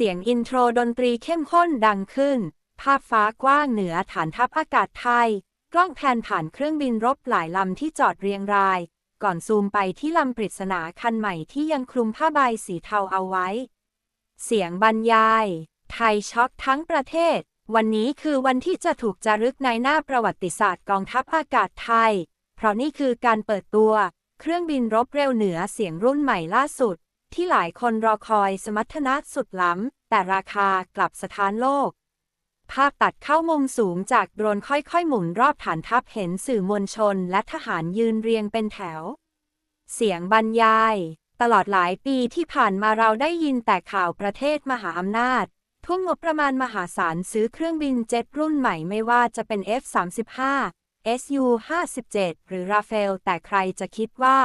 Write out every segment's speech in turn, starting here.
เสียงอินโทรดนตรีเข้มข้นดังขึ้น ภาพฟ้ากว้างเหนือฐานทัพอากาศไทย กล้องแพนผ่านเครื่องบินรบหลายลำที่จอดเรียงราย ก่อนซูมไปที่ลำปริศนาคันใหม่ที่ยังคลุมผ้าใบสีเทาเอาไว้ เสียงบรรยาย ไทยช็อกทั้งประเทศ วันนี้คือวันที่จะถูกจารึกในหน้าประวัติศาสตร์กองทัพอากาศไทย เพราะนี่คือการเปิดตัว เครื่องบินรบเร็วเหนือเสียงรุ่นใหม่ล่าสุด ที่หลายคนรอคอยสมรรถนะสุดล้ำ แต่ราคากลับสถานโลก ภาพตัดเข้ามุมสูงจากโดรนค่อยๆ หมุนรอบฐานทัพเห็นสื่อมวลชนและทหารยืนเรียงเป็นแถว เสียงบรรยาย ตลอดหลายปีที่ผ่านมาเราได้ยินแต่ข่าวประเทศมหาอำนาจ ทุ่มงบประมาณมหาศาลซื้อเครื่องบินเจ็ตรุ่นใหม่ไม่ว่าจะเป็น F-35 Su-57 หรือราเฟลแต่ใครจะคิดว่า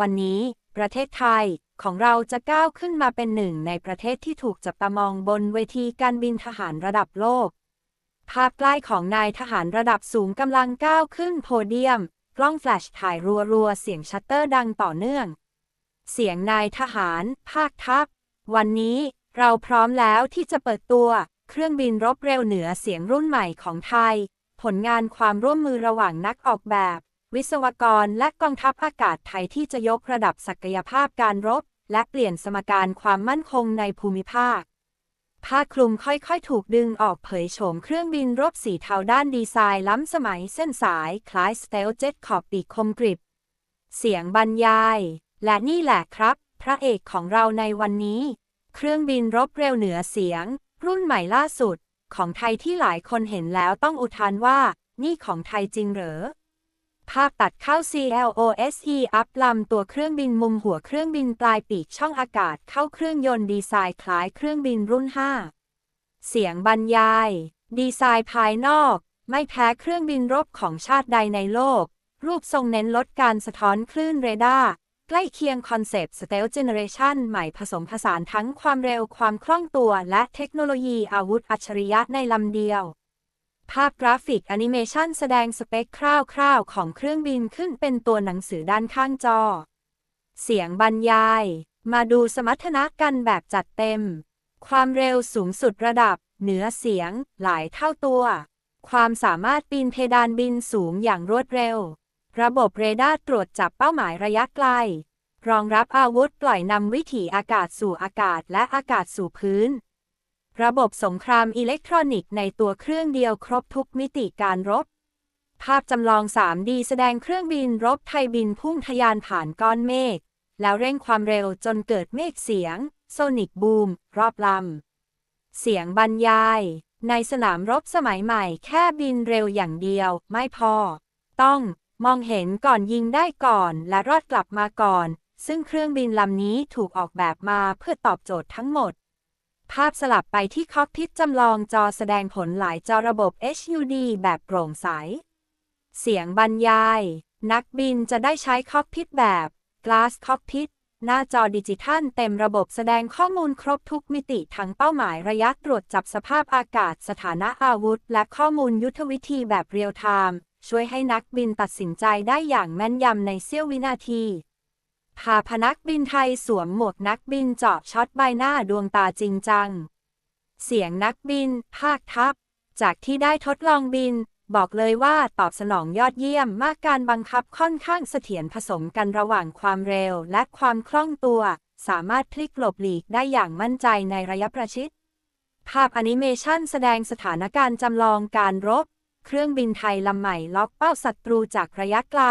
วันนี้ ประเทศไทย ของเราจะก้าวขึ้นมาเป็นหนึ่งในประเทศที่ถูกจับตามองบนเวทีการบินทหารระดับโลก ภาพใกล้ของนายทหารระดับสูงกำลังก้าวขึ้นโพเดียม กล้องแฟลชถ่ายรัวๆ เสียงชัตเตอร์ดังต่อเนื่อง เสียงนายทหาร ภาคทัพ วันนี้เราพร้อมแล้วที่จะเปิดตัวเครื่องบินรบเร็วเหนือเสียงรุ่นใหม่ของไทย ผลงานความร่วมมือระหว่างนักออกแบบ วิศวกรและกองทัพอากาศไทยที่จะยกระดับศักยภาพการรบ และเปลี่ยนสมการความมั่นคงในภูมิภาค ผ้าคลุมค่อยๆ ถูกดึงออกเผยโฉมเครื่องบินรบสีเทาด้านดีไซน์ล้ำสมัยเส้นสายคล้ายสเตลเจ็ตขอบปีกคมกริบ เสียงบรรยาย และนี่แหละครับ พระเอกของเราในวันนี้ เครื่องบินรบเร็วเหนือเสียง รุ่นใหม่ล่าสุด ของไทยที่หลายคนเห็นแล้วต้องอุทานว่า นี่ของไทยจริงเหรอ ภาพตัดเข้า CLOSE อัพลำตัวเครื่องบินมุมหัวเครื่องบินปลายปีกช่องอากาศเข้าเครื่องยนต์ดีไซน์คล้ายเครื่องบินรุ่น 5 เสียงบรรยาย ดีไซน์ภายนอก ไม่แพ้เครื่องบินรบของชาติใดในโลก รูปทรงเน้นลดการสะท้อนคลื่นเรดาร์ใกล้เคียงคอนเซปต์ Stealth Generation ใหม่ผสมผสานทั้งความเร็วความคล่องตัวและเทคโนโลยีอาวุธอัจฉริยะในลำเดียว ภาพกราฟิกแอนิเมชันแสดงสเปคคร่าวๆ ของเครื่องบินขึ้นเป็นตัวหนังสือด้านข้างจอ เสียงบรรยาย มาดูสมรรถนะกันแบบจัดเต็ม ความเร็วสูงสุดระดับ เหนือเสียง หลายเท่าตัว ความสามารถปีนเพดานบินสูงอย่างรวดเร็ว ระบบเรดาร์ตรวจจับเป้าหมายระยะไกล รองรับอาวุธปล่อยนำวิถีอากาศสู่อากาศและอากาศสู่พื้น ระบบสงครามอิเล็กทรอนิกส์ในตัวเครื่องเดียวครบทุกมิติการรบ ภาพจำลอง 3D แสดงเครื่องบินรบไทยบินพุ่งทะยานผ่านก้อนเมฆ แล้วเร่งความเร็วจนเกิดเมฆเสียง โซนิกบูม รอบลำ เสียงบรรยาย ในสนามรบสมัยใหม่แค่บินเร็วอย่างเดียว ไม่พอ ต้องมองเห็นก่อนยิงได้ก่อนและรอดกลับมาก่อน ซึ่งเครื่องบินลำนี้ถูกออกแบบมาเพื่อตอบโจทย์ทั้งหมด ภาพสลับไปที่คอกพิทจำลองจอแสดงผลหลายจอระบบ HUD แบบโปร่งใส เสียงบรรยาย นักบินจะได้ใช้คอกพิทแบบ Glass Cockpit หน้าจอดิจิทัลเต็มระบบแสดงข้อมูลครบทุกมิติทั้งเป้าหมายระยะตรวจจับสภาพอากาศสถานะอาวุธ และข้อมูลยุทธวิธีแบบเรียลไทม์ช่วยให้นักบินตัดสินใจได้อย่างแม่นยำในเสี้ยววินาที พาพนักบินไทยสวมหมวกนักบินเจาะช็อตใบหน้าดวงตาจริงจัง เสียงนักบิน ภาคทัพจากที่ได้ทดลองบิน บอกเลยว่าตอบสนองยอดเยี่ยมมากการบังคับค่อนข้างเสถียรผสมกันระหว่างความเร็วและความคล่องตัว สามารถพลิกหลบหลีกได้อย่างมั่นใจในระยะประชิด ภาพแอนิเมชันแสดงสถานการณ์จำลองการรบ เครื่องบินไทยลำใหม่ล็อกเป้าศัตรูจากระยะไกล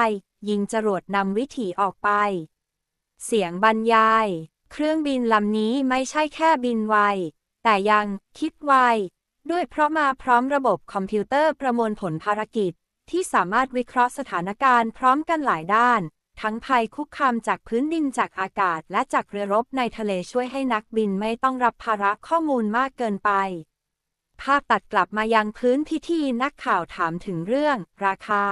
ยิงจรวดนำวิถีออกไป เสียงบรรยาย เครื่องบินลำนี้ไม่ใช่แค่บินไว แต่ยังคิดไว ด้วยเพราะมาพร้อมระบบคอมพิวเตอร์ประมวลผลภารกิจ ที่สามารถวิเคราะห์สถานการณ์พร้อมกันหลายด้าน ทั้งภัยคุกคามจากพื้นดินจากอากาศ และจากเรือรบในทะเลช่วยให้นักบินไม่ต้องรับภาระข้อมูลมากเกินไป ภาพตัดกลับมายังพื้นพิธีนักข่าวถามถึงเรื่อง ราคา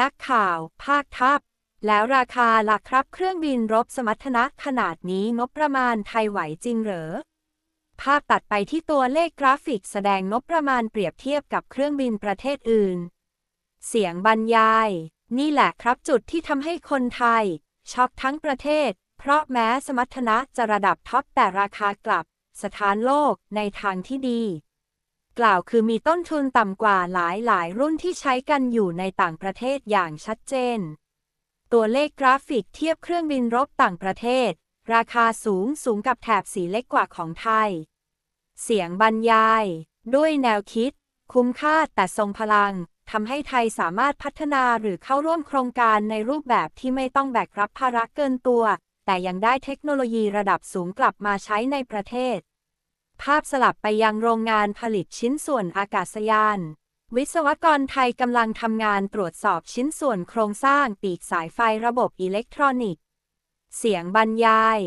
นักข่าว ภาคทัพ แล้วราคาหล่ะครับเครื่องบินรบสมรรถนะขนาดนี้งบประมาณไทยไหวจริงเหรอ ภาพตัดไปที่ตัวเลขกราฟิกแสดงงบประมาณเปรียบเทียบกับเครื่องบินประเทศอื่น เสียงบรรยาย นี่แหละครับจุดที่ทำให้คนไทยช็อกทั้งประเทศ เพราะแม้สมรรถนะจะระดับท็อปแต่ราคากลับ สถานโลกในทางที่ดี กล่าวคือมีต้นทุนต่ำกว่าหลายหลายรุ่นที่ใช้กันอยู่ในต่างประเทศอย่างชัดเจน ตัวเลขกราฟิกเทียบเครื่องบินรบต่างประเทศ ราคาสูงสูงกับแถบสีเล็กกว่าของไทย เสียงบรรยาย ด้วยแนวคิด คุ้มค่าแต่ทรงพลังทำให้ไทยสามารถพัฒนาหรือเข้าร่วมโครงการในรูปแบบที่ไม่ต้องแบกรับภาระเกินตัว แต่ยังได้เทคโนโลยีระดับสูงกลับมาใช้ในประเทศ ภาพสลับไปยังโรงงานผลิตชิ้นส่วนอากาศยาน วิศวกรไทยกำลังทำงานตรวจสอบชิ้นส่วนโครงสร้างปีกสายไฟระบบอิเล็กทรอนิกส์ เสียงบรรยาย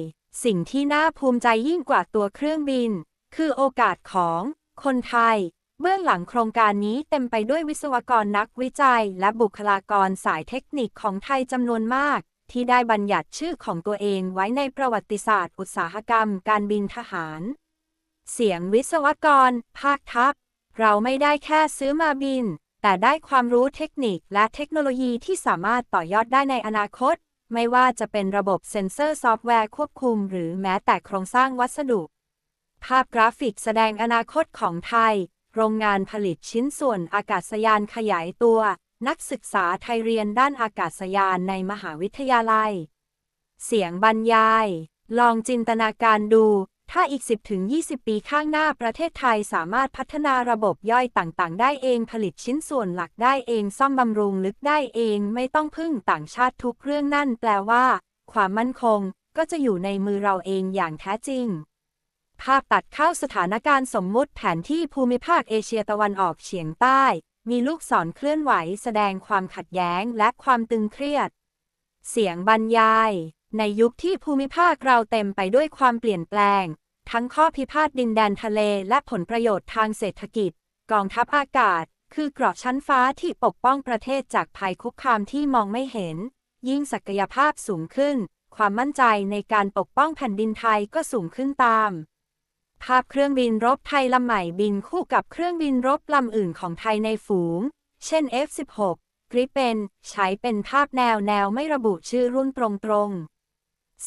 สิ่งที่น่าภูมิใจยิ่งกว่าตัวเครื่องบิน คือโอกาสของคนไทย เบื้องหลังโครงการนี้เต็มไปด้วยวิศวกรนักวิจัย และบุคลากรสายเทคนิคของไทยจำนวนมาก ที่ได้บัญญัติชื่อของตัวเองไว้ในประวัติศาสตร์ อุตสาหกรรม การบินทหาร เสียงวิศวกร ภาคทัพ เราไม่ได้แค่ซื้อมาบิน แต่ได้ความรู้เทคนิคและเทคโนโลยีที่สามารถต่อยอดได้ในอนาคต ไม่ว่าจะเป็นระบบเซ็นเซอร์ซอฟต์แวร์ควบคุม หรือแม้แต่โครงสร้างวัสดุ ภาพกราฟิกแสดงอนาคตของไทย โรงงานผลิตชิ้นส่วนอากาศยานขยายตัว นักศึกษาไทยเรียนด้านอากาศยานในมหาวิทยาลัย เสียงบรรยาย ลองจินตนาการดู ถ้าอีก 10-20 ปีข้างหน้าประเทศไทยสามารถพัฒนาระบบย่อยต่างๆ ได้เองผลิตชิ้นส่วนหลักได้เองซ่อมบำรุงลึกได้เองไม่ต้องพึ่งต่างชาติทุกเรื่องนั่นแปลว่า ความมั่นคงก็จะอยู่ในมือเราเองอย่างแท้จริง ภาพตัดเข้าสถานการณ์สมมุติแผนที่ภูมิภาคเอเชียตะวันออกเฉียงใต้ มีลูกศรเคลื่อนไหวแสดงความขัดแย้งและความตึงเครียด เสียงบรรยาย ในยุคที่ภูมิภาคเราเต็มไปด้วยความเปลี่ยนแปลง ทั้งข้อพิพาทดินแดนทะเลและผลประโยชน์ทางเศรษฐกิจ กองทัพอากาศ คือเกราะชั้นฟ้าที่ปกป้องประเทศจากภัยคุกคามที่มองไม่เห็น ยิ่งศักยภาพสูงขึ้น ความมั่นใจในการปกป้องแผ่นดินไทยก็สูงขึ้นตาม ภาพเครื่องบินรบไทยลำใหม่บินคู่กับเครื่องบินรบลำอื่นของไทยในฝูง เช่น F16 กริปเปนใช้เป็นภาพแนวแนวไม่ระบุชื่อรุ่นตรงๆ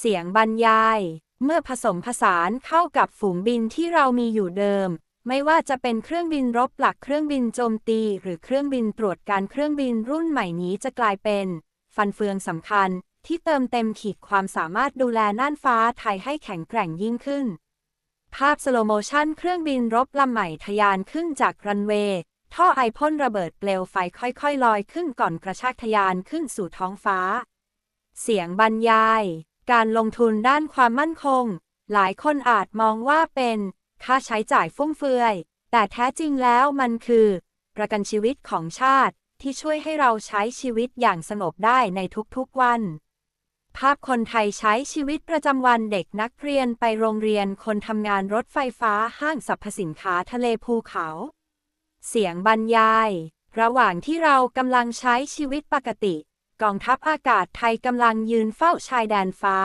เสียงบรรยาย เมื่อผสมผสานเข้ากับฝูงบินที่เรามีอยู่เดิม ไม่ว่าจะเป็นเครื่องบินรบหลักเครื่องบินโจมตี หรือเครื่องบินตรวจการเครื่องบินรุ่นใหม่นี้จะกลายเป็น ฟันเฟืองสำคัญที่เติมเต็มขีดความสามารถดูแลน่านฟ้าไทยให้แข็งแกร่งยิ่งขึ้น ภาพสโลโมชันเครื่องบินรบลำใหม่ทะยานขึ้นจากรันเวย์ ท่อไอพ่นระเบิดเปลวไฟค่อยๆ ลอยขึ้นก่อนกระชากทะยานขึ้นสู่ท้องฟ้า เสียงบรรยาย การลงทุนด้านความมั่นคง หลายคนอาจมองว่าเป็น ค่าใช้จ่ายฟุ่มเฟือย แต่แท้จริงแล้วมันคือ ประกันชีวิตของชาติที่ช่วยให้เราใช้ชีวิตอย่างสงบได้ในทุกๆวัน ภาพคนไทยใช้ชีวิตประจำวันเด็กนักเรียนไปโรงเรียนคนทำงานรถไฟฟ้าห้างสรรพสินค้าทะเลภูเขา เสียงบรรยาย ระหว่างที่เรากำลังใช้ชีวิตปกติ กองทัพอากาศไทยกำลังยืนเฝ้าชายแดนฟ้า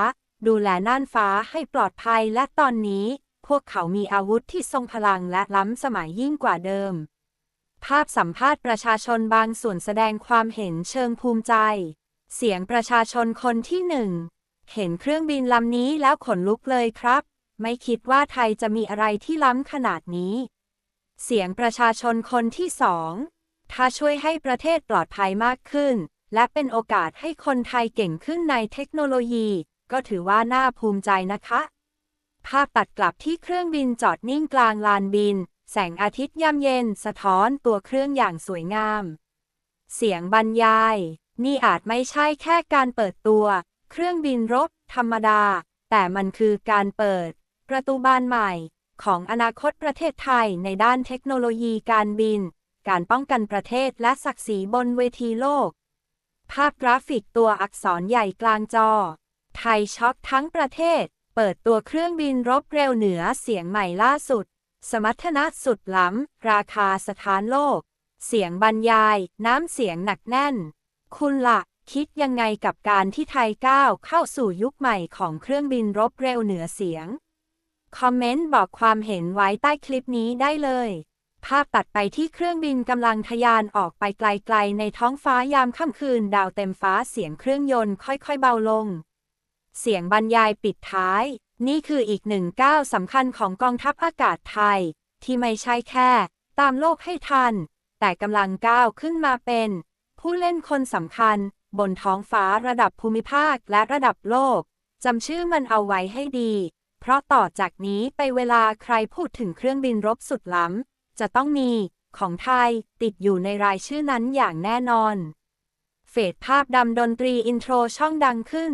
ดูแลน่านฟ้าให้ปลอดภัยและตอนนี้ พวกเขามีอาวุธที่ทรงพลังและล้ำสมัยยิ่งกว่าเดิม ภาพสัมภาษณ์ประชาชนบางส่วนแสดงความเห็นเชิงภูมิใจ เสียงประชาชนคนที่หนึ่ง เห็นเครื่องบินลำนี้แล้วขนลุกเลยครับ ไม่คิดว่าไทยจะมีอะไรที่ล้ำขนาดนี้ เสียงประชาชนคนที่สองถ้าช่วยให้ประเทศปลอดภัยมากขึ้น และเป็นโอกาสให้คนไทยเก่งขึ้นในเทคโนโลยี ก็ถือว่าน่าภูมิใจนะคะ ภาพตัดกลับที่เครื่องบินจอดนิ่งกลางลานบิน แสงอาทิตย์ยามเย็น สะท้อนตัวเครื่องอย่างสวยงาม เสียงบรรยาย นี่อาจไม่ใช่แค่การเปิดตัว เครื่องบินรบ ธรรมดา แต่มันคือการเปิด ประตูบานใหม่ ของอนาคตประเทศไทยในด้านเทคโนโลยีการบิน การป้องกันประเทศและศักดิ์ศรีบนเวทีโลก ภาพกราฟิกตัวอักษรใหญ่กลางจอ ไทยช็อกทั้งประเทศ เปิดตัวเครื่องบินรบเร็วเหนือเสียงใหม่ล่าสุด สมรรถนะสุดล้ำ ราคาสถานโลก เสียงบรรยาย น้ำเสียงหนักแน่น คุณละ่ะ คิดยังไงกับการที่ไทยก้าวเข้าสู่ยุคใหม่ของเครื่องบินรบเร็วเหนือเสียง คอมเมนต์บอกความเห็นไว้ใต้คลิปนี้ได้เลย ภาพตัดไปที่เครื่องบินกำลังทะยานออกไปไกลๆ ในท้องฟ้ายามค่ำคืน ดาวเต็มฟ้าเสียงเครื่องยนต์ค่อยๆเบาลง เสียงบรรยายปิดท้าย นี่คืออีกหนึ่งก้าวสำคัญของกองทัพอากาศไทย ที่ไม่ใช่แค่ ตามโลกให้ทัน แต่กำลังก้าวขึ้นมาเป็น ผู้เล่นคนสำคัญ บนท้องฟ้าระดับภูมิภาคและระดับโลกจำชื่อมันเอาไว้ให้ดี เพราะต่อจากนี้ไปเวลาใครพูดถึงเครื่องบินรบสุดล้ำ จะต้องมีของไทยติดอยู่ในรายชื่อนั้นอย่างแน่นอน เฟดภาพดำดนตรีอินโทรช่องดังขึ้น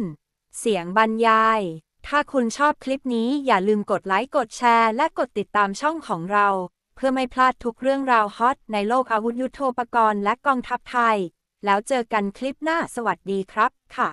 เสียงบรรยาย ถ้าคุณชอบคลิปนี้อย่าลืมกดไลค์กดแชร์ และกดติดตามช่องของเรา เพื่อไม่พลาดทุกเรื่องราวฮอตในโลกอาวุธยุโทโธปกรณ์และกองทัพไทย แล้วเจอกันคลิปหน้าสวัสดีครับค่ะ